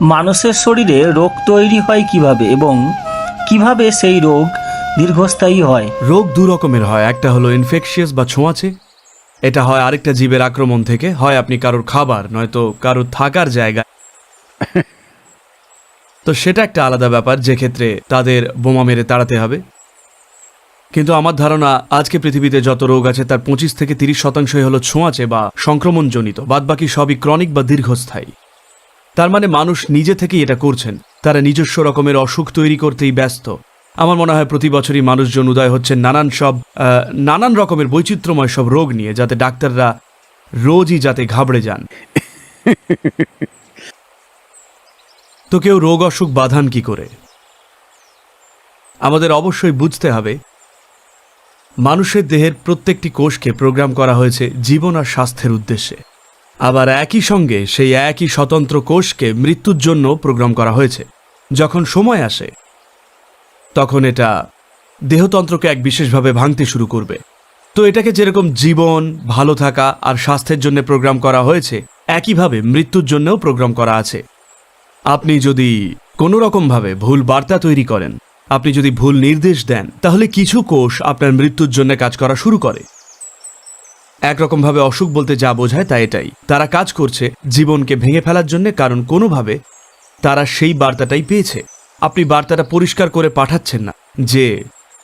মানুষের শরীরে রোগ তৈরি হয় কীভাবে এবং কীভাবে সেই রোগ দীর্ঘস্থায়ী হয়? রোগ দু রকমের হয়। একটা হলো ইনফেকশিয়াস বা ছোঁয়াচে। এটা হয় আরেকটা জীবের আক্রমণ থেকে। হয় আপনি কারোর খাবার, নয়তো কারোর থাকার জায়গা। তো সেটা একটা আলাদা ব্যাপার, যে ক্ষেত্রে তাদের বোমা মেরে তাড়াতে হবে। কিন্তু আমার ধারণা, আজকে পৃথিবীতে যত রোগ আছে, তার পঁচিশ থেকে তিরিশ শতাংশই হলো ছোঁয়াচে বা সংক্রমণজনিত। বাদবাকি সবই ক্রনিক বা দীর্ঘস্থায়ী। তার মানে মানুষ নিজে থেকেই এটা করছেন। তারা নিজস্ব রকমের অসুখ তৈরি করতেই ব্যস্ত। আমার মনে হয় প্রতি বছরই মানুষজন উদয় হচ্ছে নানান সব নানান রকমের বৈচিত্র্যময় সব রোগ নিয়ে যাতে ডাক্তাররা রোজই যাতে ঘাবড়ে যান। তো কেউ রোগ, অসুখ বাধান কি করে? আমাদের অবশ্যই বুঝতে হবে, মানুষের দেহের প্রত্যেকটি কোষকে প্রোগ্রাম করা হয়েছে জীবন আর স্বাস্থ্যের উদ্দেশ্যে। আবার একই সঙ্গে সেই একই স্বতন্ত্র কোষকে মৃত্যুর জন্য প্রোগ্রাম করা হয়েছে। যখন সময় আসে, তখন এটা দেহতন্ত্রকে এক বিশেষভাবে ভাঙতে শুরু করবে। তো এটাকে যেরকম জীবন, ভালো থাকা আর স্বাস্থ্যের জন্য প্রোগ্রাম করা হয়েছে, একইভাবে মৃত্যুর জন্যও প্রোগ্রাম করা আছে। আপনি যদি কোনো রকমভাবে ভুল বার্তা তৈরি করেন, আপনি যদি ভুল নির্দেশ দেন, তাহলে কিছু কোষ আপনার মৃত্যুর জন্য কাজ করা শুরু করে। একরকমভাবে অসুখ বলতে যা বোঝায় তা এটাই। তারা কাজ করছে জীবনকে ভেঙে ফেলার জন্য, কারণ কোনোভাবে তারা সেই বার্তাটাই পেয়েছে। আপনি বার্তাটা পরিষ্কার করে পাঠাচ্ছেন না যে,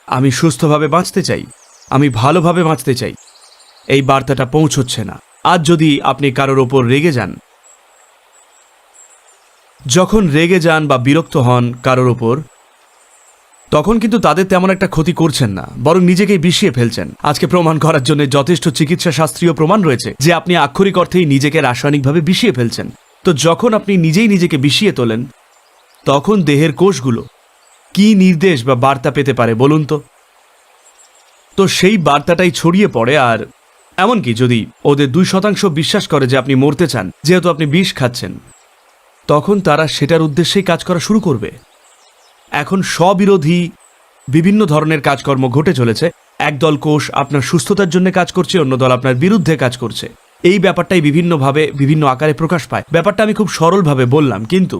আমি সুস্থভাবে বাঁচতে চাই, আমি ভালোভাবে বাঁচতে চাই। এই বার্তাটা পৌঁছচ্ছে না। আজ যদি আপনি কারোর ওপর রেগে যান, যখন রেগে যান বা বিরক্ত হন কারোর ওপর তখন কিন্তু তাদের তেমন একটা ক্ষতি করছেন না, বরং নিজেকেই বিষিয়ে ফেলছেন। আজকে প্রমাণ করার জন্য যথেষ্ট চিকিৎসা শাস্ত্রীয় প্রমাণ রয়েছে যে আপনি আক্ষরিক অর্থেই নিজেকে রাসায়নিকভাবে বিষিয়ে ফেলছেন। তো যখন আপনি নিজেই নিজেকে বিষিয়ে তোলেন, তখন দেহের কোষগুলো কি নির্দেশ বা বার্তা পেতে পারে বলুন তো? তো সেই বার্তাটাই ছড়িয়ে পড়ে আর এমনকি যদি ওদের দুই শতাংশ বিশ্বাস করে যে আপনি মরতে চান, যেহেতু আপনি বিষ খাচ্ছেন, তখন তারা সেটার উদ্দেশ্যেই কাজ করা শুরু করবে। স্ববিরোধী বিভিন্ন ধরনের কাজকর্ম ঘটে চলেছে। একদল কোষ আপনার সুস্থতার জন্য কাজ করছে, অন্য দল আপনার বিরুদ্ধে কাজ করছে। এই ব্যাপারটাই বিভিন্নভাবে, বিভিন্ন আকারে প্রকাশ পায়। ব্যাপারটা আমি খুব সরলভাবে বললাম, কিন্তু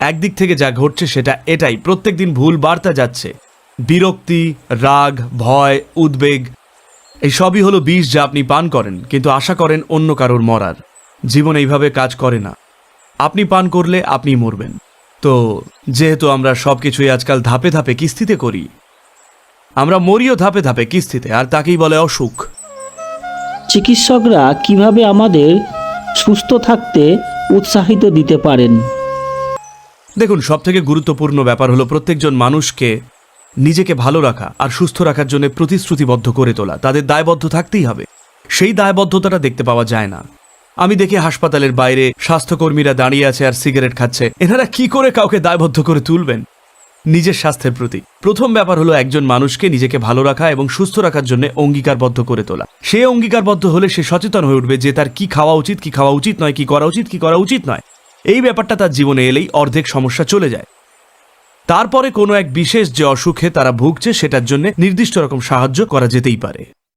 একদিক থেকে যা ঘটছে সেটা এটাই। প্রত্যেকদিন ভুল বার্তা যাচ্ছে। বিরক্তি, রাগ, ভয়, উদ্বেগ, এই সবই হলো বিষ যা আপনি পান করেন, কিন্তু আশা করেন অন্য কারোর মরার। জীবন এইভাবে কাজ করে না। আপনি পান করলে আপনি মরবেন। তো যেহেতু আমরা সব কিছুই আজকাল ধাপে ধাপে কিস্তিতে করি আমরা মরিও ধাপে ধাপে কিস্তিতে আর তাকেই বলে অসুখ। চিকিৎসকরা কীভাবে আমাদের সুস্থ থাকতে উৎসাহিত দিতে পারেন? দেখুন সব থেকে গুরুত্বপূর্ণ ব্যাপার হলো প্রত্যেকজন মানুষকে নিজেকে ভালো রাখা আর সুস্থ রাখার জন্য প্রতিশ্রুতিবদ্ধ করে তোলা। তাদের দায়বদ্ধ থাকতেই হবে। সেই দায়বদ্ধতাটা দেখতে পাওয়া যায় না। আমি দেখি হাসপাতালের বাইরে স্বাস্থ্যকর্মীরা দাঁড়িয়ে আছে আর সিগারেট খাচ্ছে। এনারা কি করে কাউকে দায়বদ্ধ করে তুলবেন? নিজের স্বাস্থ্যের প্রতি। প্রথম ব্যাপার হলো একজন মানুষকে নিজেকে ভালো রাখা এবং সুস্থ রাখার জন্য অঙ্গীকারবদ্ধ করে তোলা। সে অঙ্গীকারবদ্ধ হলে সে সচেতন হয়ে উঠবে যে তার কি খাওয়া উচিত, কি খাওয়া উচিত নয়, কি করা উচিত, কি করা উচিত নয়। এই ব্যাপারটা তার জীবনে এলেই অর্ধেক সমস্যা চলে যায়। তারপরে কোনো এক বিশেষ যে অসুখে তারা ভুগছে সেটার জন্য নির্দিষ্ট রকম সাহায্য করা যেতেই পারে।